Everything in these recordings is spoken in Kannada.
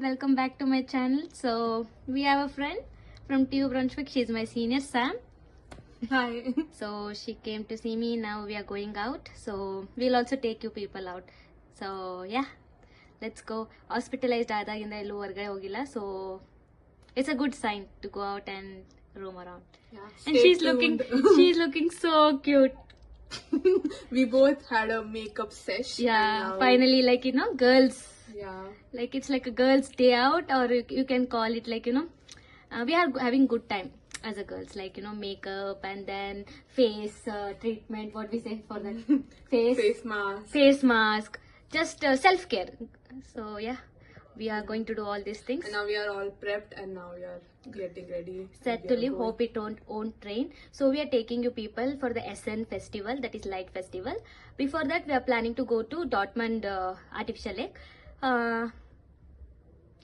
welcome back to my channel. So we have a friend from TU Brunswick. She's my senior Sam. Hi. So she came to see me. Now we are going out. So we'll also take you people out. So yeah, let's go. Hospitalized ಆದಾಗಿಂದ ಎಲ್ಲೂ ಹೊರಗಡೆ ಹೋಗಿಲ್ಲ. So it's a good sign to go out and roam around. Yeah, And stay she's looking, tuned. she's looking so cute. we both had a makeup sesh. Yeah, and now- finally, like you know, girls yeah. like it's like a girls day out or you, you can call it like you know uh, we are having good time as a girls like you know makeup and then face uh, treatment what we say for that? Face. Face mask. face mask. Just uh, self care so yeah we are going to do all these things. And now we are all prepped and now we are getting ready. set to going- hope it won't, won't rain. So we are taking you people for the sn festival that is light festival. Before that we are planning to go to dortmund uh, artificial lake uh,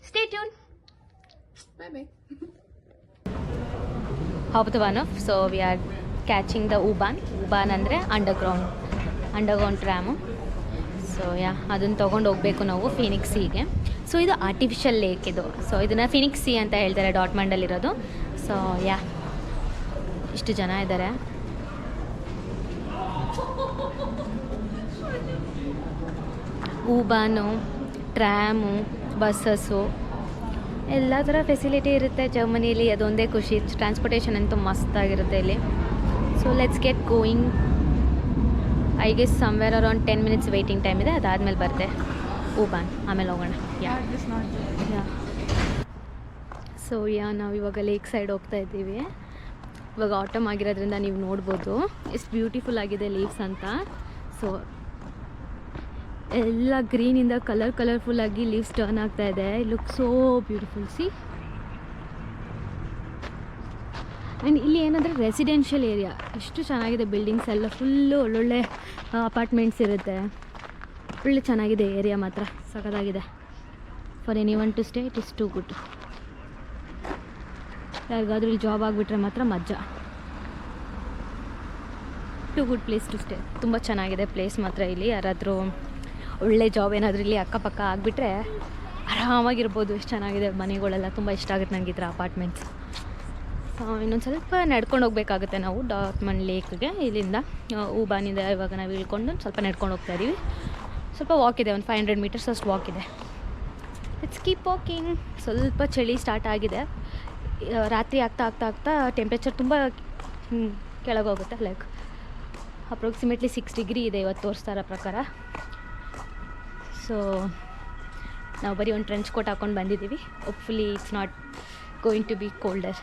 stay tuned. Bye bye. Hauptbahnhof. So we are catching the U-Bahn. Ground under ground underground tram so yeah ಅದನ್ನು ತೊಗೊಂಡು ಹೋಗಬೇಕು ನಾವು ಫಿನಿಕ್ಸ್ ಸಿಗೆ ಸೊ ಇದು ಆರ್ಟಿಫಿಷಿಯಲ್ ಲೇಕ್ ಇದು. ಸೊ ಇದನ್ನು ಫಿನಿಕ್ಸ್ ಅಂತ ಹೇಳ್ತಾರೆ ಡಾಟ್ಮಂಡಲ್ಲಿರೋದು ಸೊ ಯಾ ಇಷ್ಟು ಜನ ಇದ್ದಾರೆ ಊಬಾನು ಟ್ರ್ಯಾಮು ಬಸ್ಸಸ್ಸು, ಎಲ್ಲ ಥರ ಫೆಸಿಲಿಟಿ ಇರುತ್ತೆ ಜರ್ಮನಿಲಿ ಅದೊಂದೇ ಖುಷಿ. ಟ್ರಾನ್ಸ್ಪೋರ್ಟೇಷನ್ ಅಂತೂ ಮಸ್ತಾಗಿರುತ್ತೆ ಇಲ್ಲಿ. So let's get going I guess somewhere around ten minutes waiting time ಇದೆ. ಅದಾದಮೇಲೆ ಬರುತ್ತೆ ಊಬಾನ್ ಆಮೇಲೆ ಹೋಗೋಣ. ಯಾ ಸೊ ಯಾ ನಾವು ಇವಾಗ ಲೇಕ್ ಸೈಡ್ ಹೋಗ್ತಾ ಇದ್ದೀವಿ. ಇವಾಗ ಆಟಮ್ ಆಗಿರೋದ್ರಿಂದ ನೀವು ನೋಡ್ಬೋದು. ಎಷ್ಟು ಬ್ಯೂಟಿಫುಲ್ ಆಗಿದೆ ಲೀವ್ಸ್ ಅಂತ. ಸೊ ಎಲ್ಲ ಗ್ರೀನಿಂದ ಕಲರ್ ಕಲರ್ಫುಲ್ ಆಗಿ ಲೀವ್ಸ್ ಟರ್ನ್ ಆಗ್ತಾ ಇದೆ. Look so beautiful see and ಇಲ್ಲಿ ಏನಂದರೆ ರೆಸಿಡೆನ್ಷಿಯಲ್ ಏರಿಯಾ ಎಷ್ಟು ಚೆನ್ನಾಗಿದೆ ಬಿಲ್ಡಿಂಗ್ಸ್ ಎಲ್ಲ. ಫುಲ್ಲು ಒಳ್ಳೊಳ್ಳೆ ಅಪಾರ್ಟ್ಮೆಂಟ್ಸ್ ಇರುತ್ತೆ. ಒಳ್ಳೆ ಚೆನ್ನಾಗಿದೆ ಏರಿಯಾ ಮಾತ್ರ. ಸಖತ್ತಾಗಿದೆ. For anyone to stay it is too good ಯಾರಿಗಾದ್ರೂ ಇಲ್ಲಿ ಜಾಬ್ ಆಗಿಬಿಟ್ರೆ ಮಾತ್ರ ಮಜಾ too good place to stay ತುಂಬ ಚೆನ್ನಾಗಿದೆ ಪ್ಲೇಸ್ ಮಾತ್ರ ಇಲ್ಲಿ. ಯಾರಾದರೂ ಒಳ್ಳೆ ಜಾಬ್ ಏನಾದರೂ ಇಲ್ಲಿ ಅಕ್ಕಪಕ್ಕ ಆಗಿಬಿಟ್ರೆ ಆರಾಮಾಗಿರ್ಬೋದು, ಎಷ್ಟು ಚೆನ್ನಾಗಿದೆ, ಮನೆಗಳೆಲ್ಲ ತುಂಬ ಇಷ್ಟ ಆಗುತ್ತೆ ನನಗೆ ಈ ಥರ ಅಪಾರ್ಟ್ಮೆಂಟ್ಸ್ ಇನ್ನೊಂದು ಸ್ವಲ್ಪ ನಡ್ಕೊಂಡು ಹೋಗ್ಬೇಕಾಗುತ್ತೆ ನಾವು ಡಾಟ್ಮನ್ ಲೇಕ್ಗೆ ಇಲ್ಲಿಂದ ಊಬಾನಿಂದ ಇವಾಗ ನಾವು ಇಳ್ಕೊಂಡು ಸ್ವಲ್ಪ ನಡ್ಕೊಂಡು ಹೋಗ್ತಾ ಇದ್ದೀವಿ ಸ್ವಲ್ಪ ವಾಕ್ ಇದೆ, ಒಂದು ಫೈವ್ ಹಂಡ್ರೆಡ್ ಮೀಟರ್ಸ್ ಅಷ್ಟು ವಾಕ್ ಇದೆ. ಇಟ್ಸ್ ಕೀಪ್ ವಾಕಿಂಗ್ ಸ್ವಲ್ಪ ಚಳಿ ಸ್ಟಾರ್ಟ್ ಆಗಿದೆ. ರಾತ್ರಿ ಆಗ್ತಾ ಆಗ್ತಾ ಆಗ್ತಾ ಟೆಂಪ್ರೇಚರ್ ತುಂಬ ಕೆಳಗೋಗುತ್ತೆ ಲೈಕ್ ಅಪ್ರಾಕ್ಸಿಮೇಟ್ಲಿ ಸಿಕ್ಸ್ ಡಿಗ್ರಿ ಇದೆ ಇವತ್ತು ತೋರಿಸ್ತಾ ಇರೋ ಪ್ರಕಾರ. ಸೊ ನಾವು ಬರೀ ಒಂದು ಟ್ರೆಂಚ್ ಕೋಟ್ ಹಾಕೊಂಡು ಬಂದಿದ್ದೀವಿ hopefully it's not going to be colder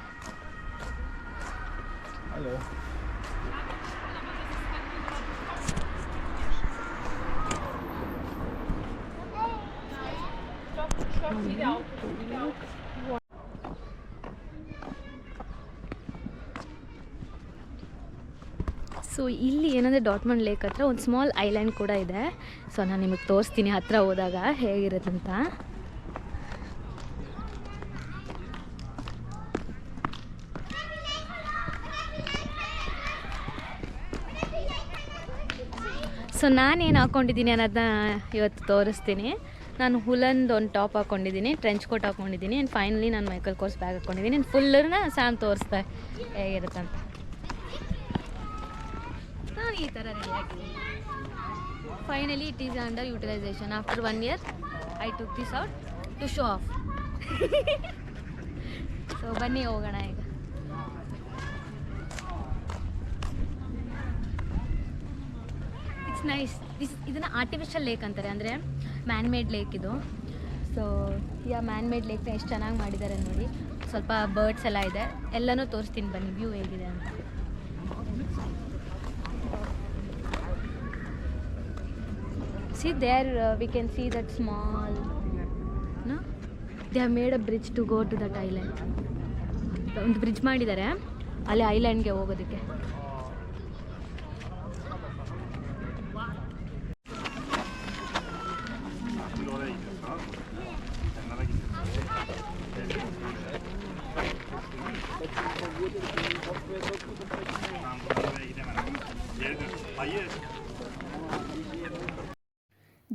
so ಇಲ್ಲಿ ಏನಂದರೆ ಡಾಟ್ಮಂಡ್ ಲೇಕ್ ಹತ್ರ ಒಂದು ಸ್ಮಾಲ್ ಐಲ್ಯಾಂಡ್ ಕೂಡ ಇದೆ. ಸೊ ನಾನು ನಿಮಗೆ ತೋರಿಸ್ತೀನಿ ಹತ್ರ ಹೋದಾಗ ಹೇಗಿರುತ್ತಂತ ಸೊ ನಾನೇನು ಹಾಕ್ಕೊಂಡಿದ್ದೀನಿ ಅನ್ನೋದನ್ನ ಇವತ್ತು ತೋರಿಸ್ತೀನಿ. ನಾನು ಹುಲಂದು ಒಂದು ಟಾಪ್ ಹಾಕ್ಕೊಂಡಿದ್ದೀನಿ ಟ್ರೆಂಚ್ ಕೋಟ್ ಹಾಕ್ಕೊಂಡಿದ್ದೀನಿ ಆ್ಯಂಡ್ ಫೈನಲಿ ನಾನು ಮೈಕಲ್ ಕೋರ್ಸ್ ಬ್ಯಾಗ್ ಹಾಕ್ಕೊಂಡಿದ್ದೀನಿ ಫುಲ್ಲರ್ನ ಸ್ಯಾಮ್ ತೋರಿಸ್ತಾ ಹೇಗಿರುತ್ತಂತ ಈ ಥರ ರೆಡಿ ಆಗಿದೆ finally it is under utilization after one year I took this out to show off so ಬನ್ನಿ, ಹೋಗೋಣ ಈಗ. ಇಟ್ಸ್ ನೈಸ್ ದಿಸ್ ಇದನ್ನು ಆರ್ಟಿಫಿಷಿಯಲ್ ಲೇಕ್ ಅಂತಾರೆ. ಅಂದರೆ ಮ್ಯಾನ್ ಮೇಡ್ ಲೇಕ್ ಇದು. ಸೊ ಯಾ ಮ್ಯಾನ್ ಮೇಡ್ ಲೇಕ್ನ ಎಷ್ಟು ಚೆನ್ನಾಗಿ ಮಾಡಿದ್ದಾರೆ ನೋಡಿ. ಸ್ವಲ್ಪ ಬರ್ಡ್ಸ್ ಎಲ್ಲ ಇದೆ. ಎಲ್ಲನೂ ತೋರಿಸ್ತೀನಿ ಬನ್ನಿ. ವ್ಯೂ ಹೇಗಿದೆ ಅಂತ. see there uh, we can see that small no they have made a bridge to go to that island ಒಂದು ಬ್ರಿಡ್ಜ್ ಮಾಡಿದ್ದಾರೆ ಅಲ್ಲಿ ಐಲ್ಯಾಂಡ್ಗೆ ಹೋಗೋದಕ್ಕೆ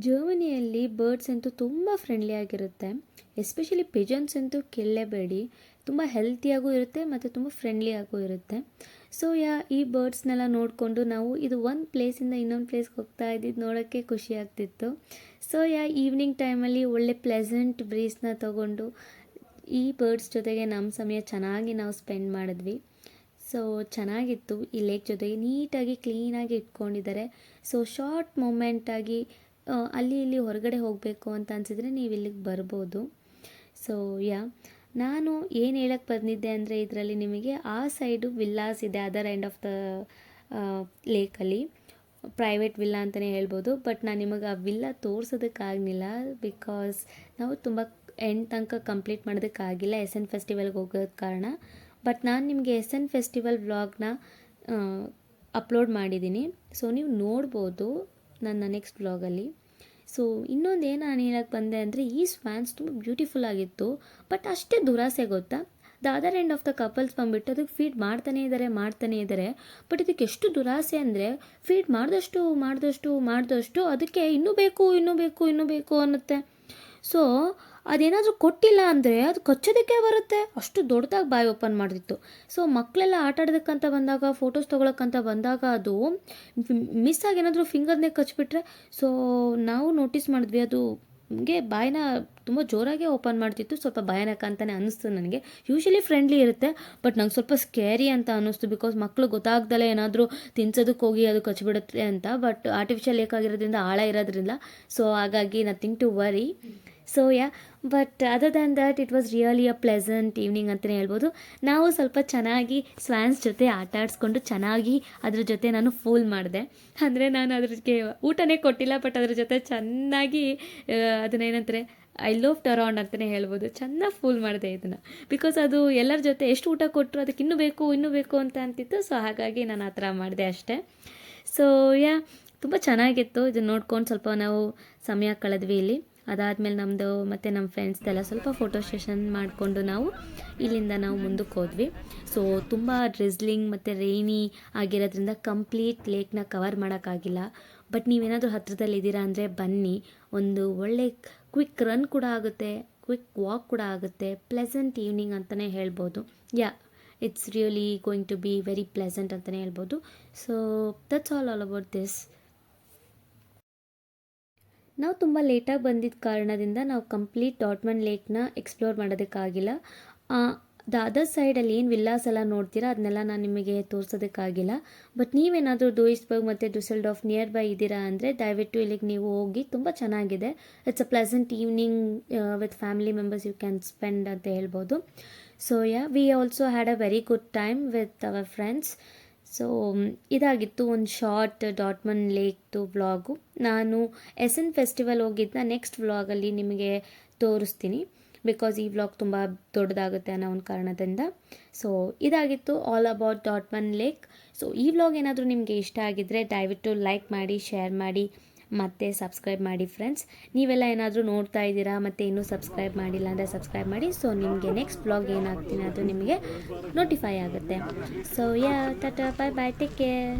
ಜರ್ಮನಿಯಲ್ಲಿ ಬರ್ಡ್ಸ್ ಅಂತೂ ತುಂಬ ಫ್ರೆಂಡ್ಲಿ ಆಗಿರುತ್ತೆ. ಎಸ್ಪೆಷಲಿ ಪಿಜನ್ಸ್ ಅಂತೂ ಕೇಳಲೇಬೇಡಿ. ತುಂಬ ಹೆಲ್ತಿಯಾಗೂ ಇರುತ್ತೆ ಮತ್ತು ತುಂಬ ಫ್ರೆಂಡ್ಲಿಯಾಗೂ ಇರುತ್ತೆ. ಸೊ ಯಾ, ಈ ಬರ್ಡ್ಸ್ನೆಲ್ಲ ನೋಡಿಕೊಂಡು ನಾವು ಇದು ಒಂದು ಪ್ಲೇಸಿಂದ ಇನ್ನೊಂದು ಪ್ಲೇಸ್ಗೆ ಹೋಗ್ತಾ ಇದ್ದಿದ್ದು ನೋಡೋಕ್ಕೆ ಖುಷಿ ಆಗ್ತಿತ್ತು. ಸೊ ಯಾ ಈವ್ನಿಂಗ್ ಟೈಮಲ್ಲಿ ಒಳ್ಳೆ ಪ್ಲೆಸೆಂಟ್ ಬ್ರೀಸ್ನ ತಗೊಂಡು ಈ ಬರ್ಡ್ಸ್ ಜೊತೆಗೆ ನಮ್ಮ ಸಮಯ ಚೆನ್ನಾಗಿ ನಾವು ಸ್ಪೆಂಡ್ ಮಾಡಿದ್ವಿ. ಸೊ ಚೆನ್ನಾಗಿತ್ತು. ಈ ಲೇಕ್ ಜೊತೆಗೆ ನೀಟಾಗಿ ಕ್ಲೀನಾಗಿ ಇಟ್ಕೊಂಡಿದ್ದಾರೆ. ಸೊ ಶಾರ್ಟ್ ಮೂಮೆಂಟಾಗಿ ಅಲ್ಲಿ ಇಲ್ಲಿ ಹೊರಗಡೆ ಹೋಗಬೇಕು ಅಂತ ಅನಿಸಿದ್ರೆ ನೀವು ಇಲ್ಲಿಗೆ ಬರ್ಬೋದು. ಸೊ ಯಾ ನಾನು ಏನು ಹೇಳಕ್ಕೆ ಬಂದಿದ್ದೆ ಅಂದರೆ ಇದರಲ್ಲಿ ನಿಮಗೆ ಆ ಸೈಡು ವಿಲ್ಲಾಸ್ ಇದೆ ಅದರ್ ಎಂಡ್ ಆಫ್ ದ ಲೇಕಲ್ಲಿ ಪ್ರೈವೇಟ್ ವಿಲ್ಲಾ ಅಂತಲೇ ಹೇಳ್ಬೋದು. ಬಟ್ ನಾನು ನಿಮಗೆ ಆ ವಿಲ್ಲಾ ತೋರ್ಸೋದಕ್ಕಾಗಲಿಲ್ಲ ಬಿಕಾಸ್ ನಾವು ತುಂಬ ಎಂಡ್ ತನಕ ಕಂಪ್ಲೀಟ್ ಮಾಡೋದಕ್ಕಾಗಿಲ್ಲ ಎಸ್ ಎನ್ ಫೆಸ್ಟಿವಲ್ಗೆ ಹೋಗೋದ ಕಾರಣ. ಬಟ್ ನಾನು ನಿಮಗೆ ಎಸ್ ಎನ್ ಫೆಸ್ಟಿವಲ್ ವ್ಲಾಗ್ನ ಅಪ್ಲೋಡ್ ಮಾಡಿದ್ದೀನಿ ಸೊ ನೀವು ನೋಡ್ಬೋದು. ನನ್ನ ನೆಕ್ಸ್ಟ್ ಬ್ಲಾಗಲ್ಲಿ ಸೊ ಇನ್ನೊಂದು ಏನು ನಾನು ಹೇಳಕ್ಕೆ ಬಂದೆ ಅಂದರೆ, ಈ ಸ್ವ್ಯಾನ್ಸ್ ತುಂಬ ಬ್ಯೂಟಿಫುಲ್ ಆಗಿತ್ತು. ಬಟ್ ಅಷ್ಟೇ ದುರಾಸೆ ಗೊತ್ತಾ? The other end of the couples ಬಂದುಬಿಟ್ಟು ಅದಕ್ಕೆ ಫೀಡ್ ಮಾಡ್ತಾನೇ ಇದ್ದಾರೆ ಮಾಡ್ತಾನೇ ಇದ್ದಾರೆ ಬಟ್ ಇದಕ್ಕೆ ಎಷ್ಟು ದುರಾಸೆ ಅಂದರೆ ಫೀಡ್ ಮಾಡಿದಷ್ಟು ಮಾಡಿದಷ್ಟು ಮಾಡಿದಷ್ಟು ಅದಕ್ಕೆ ಇನ್ನೂ ಬೇಕು ಇನ್ನೂ ಬೇಕು ಇನ್ನೂ ಬೇಕು ಅನ್ನುತ್ತೆ. ಸೊ ಅದೇನಾದರೂ ಕೊಟ್ಟಿಲ್ಲ ಅಂದರೆ ಅದು ಕಚ್ಚೋದಕ್ಕೆ ಬರುತ್ತೆ. ಅಷ್ಟು ದೊಡ್ಡದಾಗಿ ಬಾಯಿ ಓಪನ್ ಮಾಡ್ತಿತ್ತು. ಸೊ ಮಕ್ಕಳೆಲ್ಲ ಆಟ ಆಡೋದಕ್ಕಂತ ಬಂದಾಗ ಫೋಟೋಸ್ ತೊಗೊಳಕ್ಕಂತ ಬಂದಾಗ ಅದು ಮಿಸ್ ಆಗಿ ಏನಾದರೂ ಫಿಂಗರ್ನೇ ಕಚ್ಬಿಟ್ರೆ ಸೊ ನಾವು ನೋಟಿಸ್ ಮಾಡಿದ್ವಿ ಅದು ನಮಗೆ ಬಾಯಿನ ತುಂಬ ಜೋರಾಗೆ ಓಪನ್ ಮಾಡ್ತಿತ್ತು. ಸ್ವಲ್ಪ ಭಯಾನಕ ಅಂತಲೇ ಅನ್ನಿಸ್ತು ನನಗೆ. ಯೂಶಲಿ ಫ್ರೆಂಡ್ಲಿ ಇರುತ್ತೆ ಬಟ್ ನಂಗೆ ಸ್ವಲ್ಪ ಸ್ಕೇರಿ ಅಂತ ಅನ್ನಿಸ್ತು ಬಿಕಾಸ್ ಮಕ್ಕಳು ಗೊತ್ತಾಗ್ದಲೇ ಏನಾದರೂ ತಿನ್ಸೋದಕ್ಕೆ ಹೋಗಿ ಅದು ಕಚ್ಚಿಬಿಡುತ್ತೆ ಅಂತ ಬಟ್ ಆರ್ಟಿಫಿಷಿಯಲ್ ಏಕಾಗಿರೋದ್ರಿಂದ ಆಳ ಇರೋದ್ರಿಂದ. ಸೊ ಹಾಗಾಗಿ nothing to worry so yeah but other than that it was really a pleasant evening ಅಂತಲೇ ಹೇಳ್ಬೋದು. ನಾವು ಸ್ವಲ್ಪ ಚೆನ್ನಾಗಿ ಸ್ವ್ಯಾನ್ಸ್ ಜೊತೆ ಆಟ ಆಡಿಸ್ಕೊಂಡು ಚೆನ್ನಾಗಿ ಅದ್ರ ಜೊತೆ ನಾನು ಫೂಲ್ ಮಾಡಿದೆ. ಅಂದರೆ ನಾನು ಅದ್ರಿಗೆ ಊಟನೇ ಕೊಟ್ಟಿಲ್ಲ ಬಟ್ ಅದ್ರ ಜೊತೆ ಚೆನ್ನಾಗಿ ಅದನ್ನೇನಂತಾರೆ ಐ ಲವ್ ಅರೌಂಡ್ ಅಂತಲೇ ಹೇಳ್ಬೋದು. ಚೆನ್ನಾಗಿ ಫೂಲ್ ಮಾಡಿದೆ ಇದನ್ನು. ಬಿಕಾಸ್ ಅದು ಎಲ್ಲರ ಜೊತೆ ಎಷ್ಟು ಊಟ ಕೊಟ್ಟರು ಅದಕ್ಕೆ ಇನ್ನೂ ಬೇಕು ಇನ್ನೂ ಬೇಕು ಅಂತ ಅಂತಿತ್ತು. ಸೊ ಹಾಗಾಗಿ ನಾನು ಆ ಥರ ಮಾಡಿದೆ ಅಷ್ಟೇ. ಸೊ ಯಾ ತುಂಬ ಚೆನ್ನಾಗಿತ್ತು. ಇದನ್ನು ನೋಡ್ಕೊಂಡು ಸ್ವಲ್ಪ ನಾವು ಸಮಯ ಕಳೆದ್ವಿ ಇಲ್ಲಿ. ಅದಾದಮೇಲೆ ನಮ್ಮದು ಮತ್ತು ನಮ್ಮ ಫ್ರೆಂಡ್ಸ್ದೆಲ್ಲ ಸ್ವಲ್ಪ ಫೋಟೋ ಸೆಷನ್ ಮಾಡಿಕೊಂಡು ನಾವು ಇಲ್ಲಿಂದ ನಾವು ಮುಂದಕ್ಕೆ ಹೋದ್ವಿ. ಸೊ ತುಂಬ ಡ್ರಿಸ್ಲಿಂಗ್ ಮತ್ತು ರೈನಿ ಆಗಿರೋದ್ರಿಂದ ಕಂಪ್ಲೀಟ್ ಲೇಕ್ನ ಕವರ್ ಮಾಡೋಕ್ಕಾಗಿಲ್ಲ. ಬಟ್ ನೀವೇನಾದರೂ ಹತ್ರದಲ್ಲಿದ್ದೀರಾ ಅಂದರೆ ಬನ್ನಿ. ಒಂದು ಒಳ್ಳೆ ಕ್ವಿಕ್ ರನ್ ಕೂಡ ಆಗುತ್ತೆ ಕ್ವಿಕ್ ವಾಕ್ ಕೂಡ ಆಗುತ್ತೆ ಪ್ಲೆಸೆಂಟ್ ಈವ್ನಿಂಗ್ ಅಂತಲೇ ಹೇಳ್ಬೋದು. Yeah it's really going to be very pleasant ಅಂತಲೇ ಹೇಳ್ಬೋದು. So that's all all about this ನಾವು ತುಂಬ ಲೇಟಾಗಿ ಬಂದಿದ್ದ ಕಾರಣದಿಂದ ನಾವು ಕಂಪ್ಲೀಟ್ ಡಾಟ್ಮನ್ ಲೇಕ್ನ ಎಕ್ಸ್ಪ್ಲೋರ್ ಮಾಡೋದಕ್ಕಾಗಿಲ್ಲ. ದ ಅದರ್ ಸೈಡಲ್ಲಿ ಏನು ವಿಲ್ಲಾಸ್ ಎಲ್ಲ ನೋಡ್ತೀರಾ, ಅದನ್ನೆಲ್ಲ ನಾನು ನಿಮಗೆ ತೋರಿಸೋದಕ್ಕಾಗಿಲ್ಲ. ಬಟ್ ನೀವೇನಾದರೂ ಡೂಯಿಸ್ಬರ್ಗ್ ಮತ್ತು ಡುಸೆಲ್ಡಾಫ್ ನಿಯರ್ ಬೈ ಇದ್ದೀರಾ ಅಂದರೆ ದಯವಿಟ್ಟು ಇಲ್ಲಿಗೆ ನೀವು ಹೋಗಿ ತುಂಬ ಚೆನ್ನಾಗಿದೆ. It's a pleasant evening with family members you can spend ಅಂತ ಹೇಳ್ಬೋದು. So yeah we also had a very good time with our friends so ಇದಾಗಿತ್ತು ಒಂದು ಶಾರ್ಟ್ ಡಾಟ್ಮನ್ ಲೇಕ್ದು ವ್ಲಾಗು ನಾನು ಎಸ್ ಎನ್ ಫೆಸ್ಟಿವಲ್ ಹೋಗಿದ್ದ ನೆಕ್ಸ್ಟ್ ವ್ಲಾಗಲ್ಲಿ ನಿಮಗೆ ತೋರಿಸ್ತೀನಿ. ಬಿಕಾಸ್ ಈ ವ್ಲಾಗ್ ತುಂಬ ದೊಡ್ಡದಾಗುತ್ತೆ ಅನ್ನೋ ಒಂದು ಕಾರಣದಿಂದ. ಸೊ ಇದಾಗಿತ್ತು ಆಲ್ ಅಬೌಟ್ ಡಾಟ್ಮನ್ ಲೇಕ್ ಸೊ ಈ ವ್ಲಾಗ್ ಏನಾದರೂ ನಿಮಗೆ ಇಷ್ಟ ಆಗಿದ್ದರೆ ದಯವಿಟ್ಟು ಲೈಕ್ ಮಾಡಿ ಶೇರ್ ಮಾಡಿ. ಮತ್ತು ಸಬ್ಸ್ಕ್ರೈಬ್ ಮಾಡಿ ಫ್ರೆಂಡ್ಸ್ ನೀವೆಲ್ಲ ಏನಾದರೂ ನೋಡ್ತಾ ಇದ್ದೀರಾ, ಮತ್ತು ಇನ್ನೂ ಸಬ್ಸ್ಕ್ರೈಬ್ ಮಾಡಿಲ್ಲ ಅಂದರೆ ಸಬ್ಸ್ಕ್ರೈಬ್ ಮಾಡಿ. ಸೊ ನಿಮಗೆ ನೆಕ್ಸ್ಟ್ ಬ್ಲಾಗ್ ಏನಾಗ್ತೀನಿ ಅದು ನಿಮಗೆ ನೋಟಿಫೈ ಆಗುತ್ತೆ. So yeah tata bye bye take care